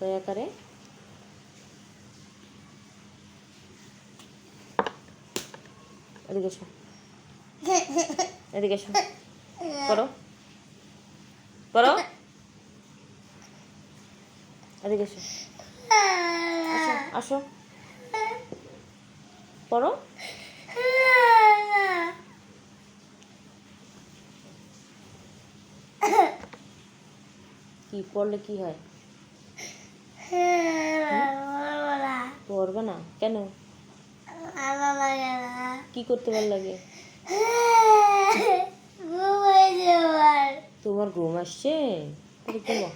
দয়া করে এদিকে করো। করো। এদিকে আসো। পড়ো কি পড়লে কি হয়? পড়বে না? কেন? কি করতে ভালো লাগে? তোমার ঘুম আসছে? তাহলে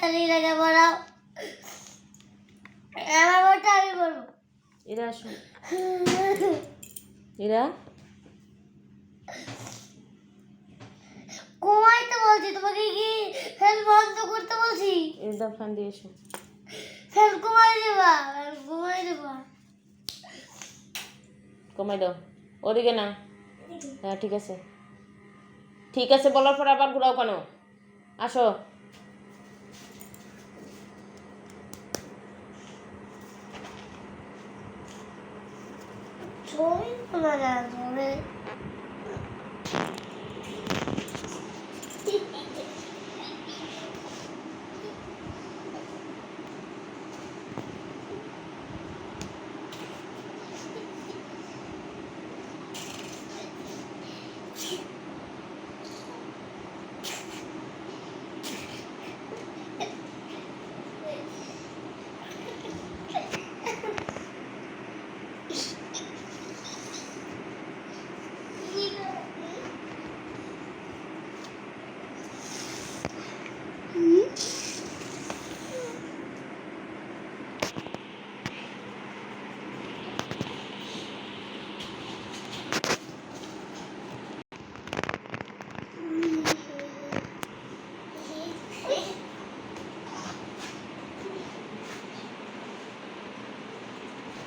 ঘুমাও ঘুমাও ঘুমাও আমার ভোটটা আমি বলব। এরা আসো এরা? ঘুমাইতে বলছি তোমাকে কি ফ্যান বন্ধ করতে বলছি? এরা ফ্যান দিয়ে এসো। ফ্যান ঘুমাই দেবা ঘুমাই দেবা। কমাই দাও। ওদিকে না হ্যাঁ ঠিক আছে। ঠিক আছে বলার পর আবার ঘুরাও কেন? আসো। 从不能满足的。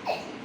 Gracias.